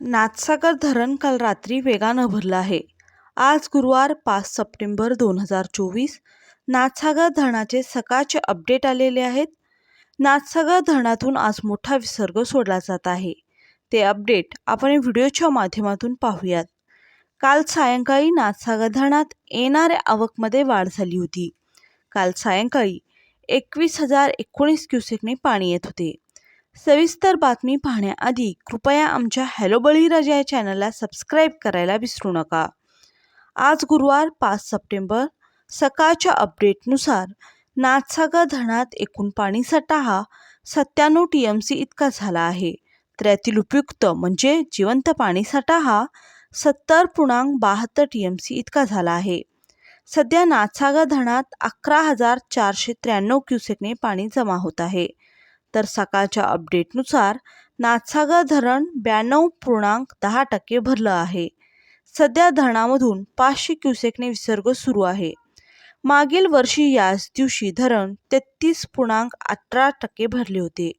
नाथसागर धरण काल रात्री वेगानं भरलं आहे. आज गुरुवार पाच सप्टेंबर दोन हजार चोवीस. नाथसागर धरणाचे सकाळचे अपडेट आलेले आहेत. नाथसागर धरणातून आज मोठा विसर्ग सोडला जात आहे. ते अपडेट आपण व्हिडिओच्या माध्यमातून पाहूयात. काल सायंकाळी नाथसागर धरणात येणाऱ्या आवकमध्ये वाढ झाली होती. काल सायंकाळी एकवीस हजार एकोणीस क्युसेकने पाणी येत होते. सविस्तर बातमी पाहण्याआधी कृपया आमच्या हॅलो बळीराजा या चॅनलला सबस्क्राईब करायला विसरू नका. आज गुरुवार पाच सप्टेंबर. सकाळच्या अपडेटनुसार नाथसागर धरणात एकूण पाणीसाठा हा सत्त्याण्णव टी एम सी इतका झाला आहे. तर यातील उपयुक्त म्हणजे जिवंत पाणीसाठा हा सत्तर पूर्णांक बहात्तर टी एम सी इतका झाला आहे. सध्या नाथसागर धरणात अकरा हजार चारशे त्र्याण्णव क्युसेकने पाणी जमा होत आहे. तर सकाळच्या अपडेटनुसार नाथसागर धरण ब्याण्णव पूर्णांक दहा टक्के भरलं आहे. सध्या धरणामधून पाचशे क्युसेकने विसर्ग सुरू आहे. मागील वर्षी याच दिवशी धरण तेहतीस पूर्णांक अठरा टक्के भरले होते.